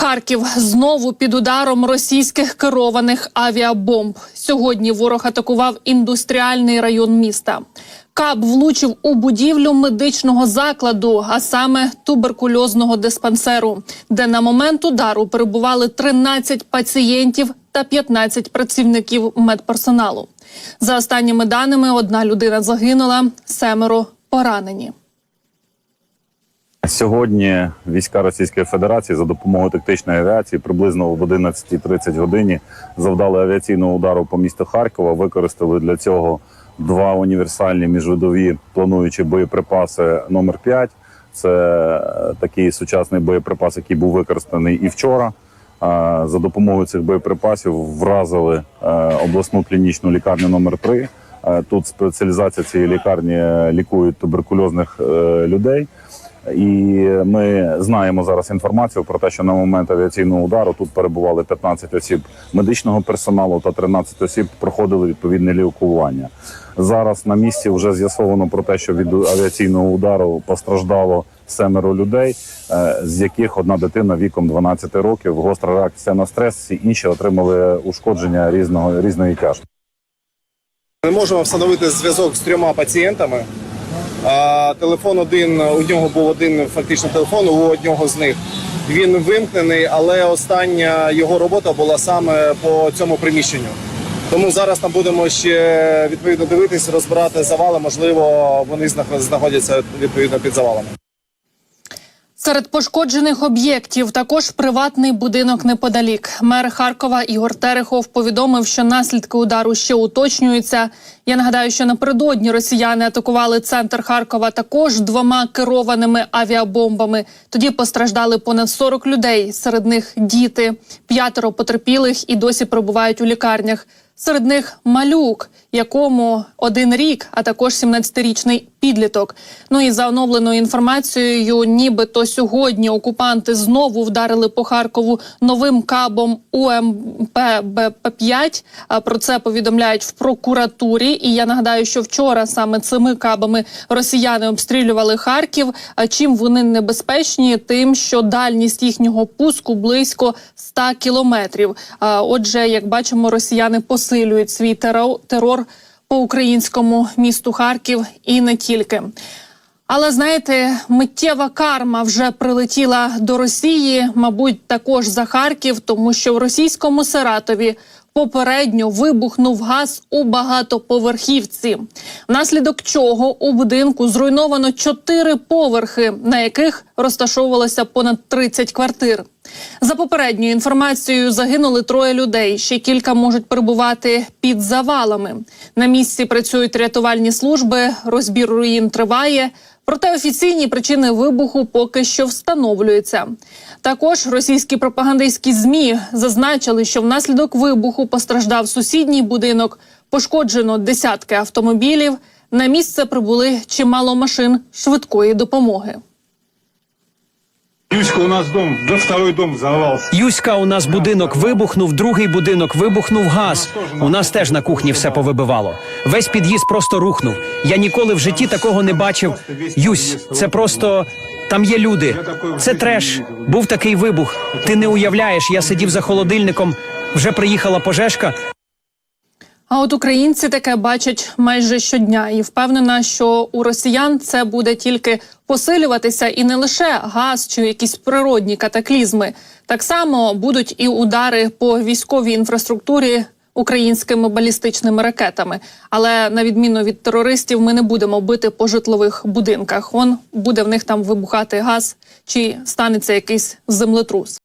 Харків знову під ударом російських керованих авіабомб. Сьогодні ворог атакував індустріальний район міста. Каб влучив у будівлю медичного закладу, а саме туберкульозного диспансеру, де на момент удару перебували 13 пацієнтів та 15 працівників медперсоналу. За останніми даними, одна людина загинула, семеро поранені. Сьогодні війська Російської Федерації за допомогою тактичної авіації приблизно в 11.30 годині завдали авіаційного удару по місту Харкова. Використали для цього два універсальні міжвидові плануючі боєприпаси номер 5 Це е, такий сучасний боєприпас, який був використаний і вчора. Е, За допомогою цих боєприпасів вразили е, обласну клінічну лікарню номер 3 Е, Тут спеціалізація цієї лікарні лікують туберкульозних людей. І ми знаємо зараз інформацію про те, що на момент авіаційного удару тут перебували 15 осіб медичного персоналу та 13 осіб проходили відповідне лікування. Зараз на місці вже з'ясовано про те, що від авіаційного удару постраждало семеро людей, е, з яких одна дитина віком 12 років, гостра реакція на стрес, всі інші отримали ушкодження різного різної тяжкості. Ми можемо встановити зв'язок з трьома пацієнтами. Телефон один, у нього був один фактично телефон, у одного з них. Він вимкнений, але остання його робота була саме по цьому приміщенню. Тому зараз там будемо ще відповідно дивитись, розбирати завали. Можливо, вони знаходяться відповідно під завалами. Серед пошкоджених об'єктів також приватний будинок неподалік. Мер Харкова Ігор Терехов повідомив, що наслідки удару ще уточнюються. Я нагадаю, що напередодні росіяни атакували центр Харкова також двома керованими авіабомбами. Тоді постраждали понад 40 людей. Серед них діти, п'ятеро потерпілих і досі перебувають у лікарнях. Серед них малюк, якому один рік, а також 17-річний підліток. Ну і за оновленою інформацією, нібито сьогодні окупанти знову вдарили по Харкову новим кабом УМП БП-5. А Про це повідомляють в прокуратурі. І я нагадаю, що вчора саме цими кабами росіяни обстрілювали Харків. А чим вони небезпечні? Тим, що дальність їхнього пуску близько 100 кілометрів. Отже, як бачимо, росіяни посилюють свій теро- терор по українському місту Харків і не тільки. Але знаєте, миттєва карма вже прилетіла до Росії, мабуть, також за Харків, тому що в російському Саратові попередньо вибухнув газ у багатоповерхівці, внаслідок чого у будинку зруйновано чотири поверхи, на яких розташовувалося понад 30 квартир. За попередньою інформацією, загинули троє людей. Ще кілька можуть перебувати під завалами. На місці працюють рятувальні служби. Розбір руїн триває. Проте офіційні причини вибуху поки що встановлюються. Також російські пропагандистські змі зазначили, що внаслідок вибуху постраждав сусідній будинок, пошкоджено десятки автомобілів. На місце прибули чимало машин швидкої допомоги. Юська, у нас дом, да второй дом взорвался. Юська, у нас будинок вибухнув, другий будинок вибухнув газ. У нас теж на кухні все повибивало. Весь під'їзд просто рухнув. Я ніколи в житті такого не бачив. Юсь, це просто там є люди. Це треш. Був такий вибух. Ти не уявляєш, я сидів за холодильником. Вже приїхала пожежка. А от українці таке бачать майже щодня, і впевнена, що у росіян це буде тільки посилюватися, і не лише газ чи якісь природні катаклізми. Так само будуть і удари по військовій інфраструктурі українськими балістичними ракетами. Але на відміну від терористів, ми не будемо бити по житлових будинках. Он буде в них там вибухати газ, чи станеться якийсь землетрус.